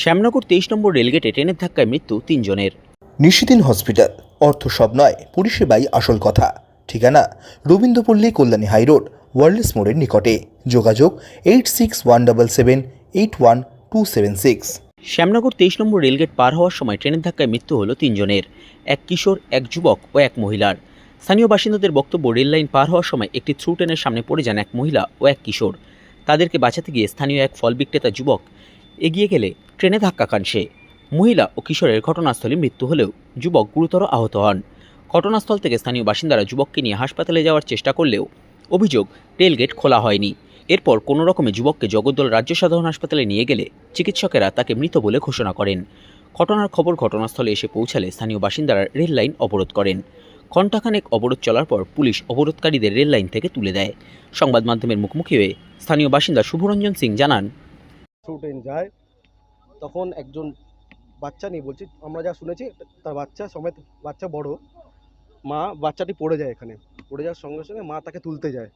শ্যামনগর তেইশ নম্বর রেলগেটে ট্রেনের ধাক্কায় মৃত্যু তিনজনের। নিশিদিন হসপিটাল। অর্থ সব নয় পরিষেবাই আসল কথা। ঠিকানা রবীন্দ্রপল্লী কল্যাণী হাইরোড ওয়ার্ল্ডস মোড়ের নিকটে। যোগাযোগ eight six one double seven eight one two seven six. Shyamnagar তেইশ নম্বর রেলগেট পার হওয়ার সময় ট্রেনের ধাক্কায় মৃত্যু হলো তিনজনের এক কিশোর এক যুবক ও এক মহিলার। স্থানীয় বাসিন্দাদের বক্তব্য রেল লাইন পার হওয়ার সময় একটি থ্রু ট্রেনের সামনে পড়ে যান এক মহিলা ও এক কিশোর। তাদেরকে বাঁচাতে গিয়ে স্থানীয় এক ফল বিক্রেতা যুবক এগিয়ে গেলে ট্রেনে ধাক্কা খান সে। মহিলা ও কিশোরের ঘটনাস্থলে মৃত্যু হলেও যুবক গুরুতর আহত হন। ঘটনাস্থল থেকে স্থানীয় বাসিন্দারা যুবককে নিয়ে হাসপাতালে যাওয়ার চেষ্টা করলেও অভিযোগ রেলগেট খোলা হয়নি। এরপর কোনো রকমে যুবককে জগদ্দল রাজ্য সাধারণ হাসপাতালে নিয়ে গেলে চিকিৎসকেরা তাকে মৃত বলে ঘোষণা করেন। ঘটনার খবর ঘটনাস্থলে এসে পৌঁছালে স্থানীয় বাসিন্দারা রেল লাইন অবরোধ করেন। ঘণ্টাখানেক অবরোধ চলার পর পুলিশ অবরোধকারীদের রেল লাইন থেকে তুলে দেয়। সংবাদ মাধ্যমের মুখোমুখি হয়ে স্থানীয় বাসিন্দা শুভরঞ্জন সিং জানান থ্রু ট্রেন যায়, তখন একজন বাচ্চা নেই বলছি, আমরা যা শুনেছি, তার বাচ্চা সমেত, বাচ্চা বড়, মা বাচ্চাটি পড়ে যায় এখানে। পড়ে যাওয়ার সঙ্গে সঙ্গে মা তাকে তুলতে যায়।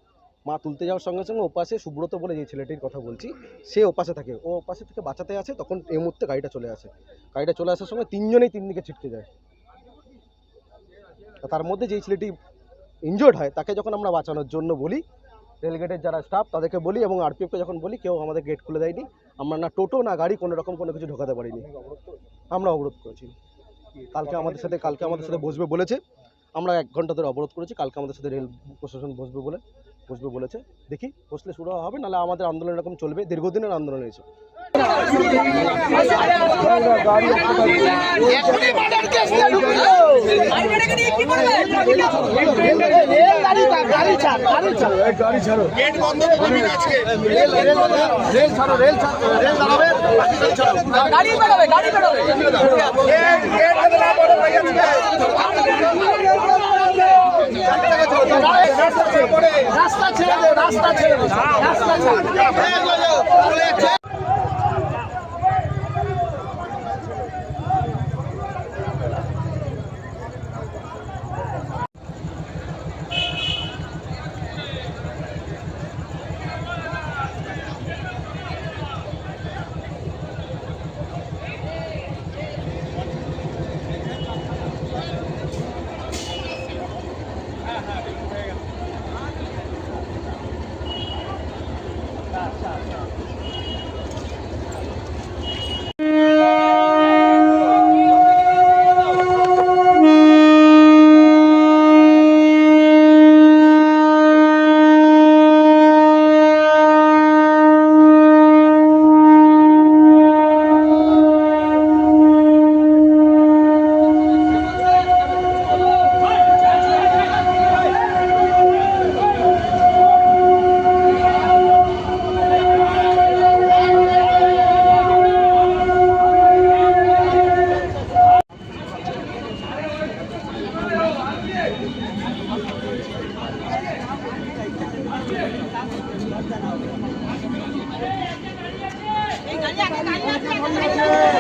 মা তুলতে যাওয়ার সঙ্গে সঙ্গে ওপাশে সুব্রত বলে যে ছেলেটির কথা বলছি, সে ওপাশে থাকে। ও ওপাশে থেকে বাঁচাতে আসে, তখন এই মুহূর্তে গাড়িটা চলে আসে। গাড়িটা চলে আসার সময় তিনজনেই তিন দিকে ছিটকে যায়। তার মধ্যে যেই ছেলেটি ইনজোর্ড হয়, তাকে যখন আমরা বাঁচানোর জন্য বলি রেলগেটের যারা স্টাফ তাদেরকে বলি এবং আরপিএফকে যখন বলি কেউ আমাদের গেট খুলে দেয়নি। আমরা না টোটো না গাড়ি কোনো রকম কোনো কিছু ঢোকাতে পারিনি। আমরা অবরোধ করেছি। কালকে আমাদের সাথে কালকে আমাদের সাথে বসবে বলেছে। আমরা এক ঘণ্টা ধরে অবরোধ করেছি। কালকে আমাদের সাথে রেল প্রশাসন বসবে বলে বসবে বলেছে। দেখি বসলে শুরু হবে নাহলে আমাদের আন্দোলন এরকম চলবে। দীর্ঘদিনের আন্দোলন হয়েছে গাড়ি বেরোবে গাড়ি বেরোবে রাস্তা ছেড়ে দে রাস্তা ছেড়ে দে। রাস্তা ছেড়ে দে।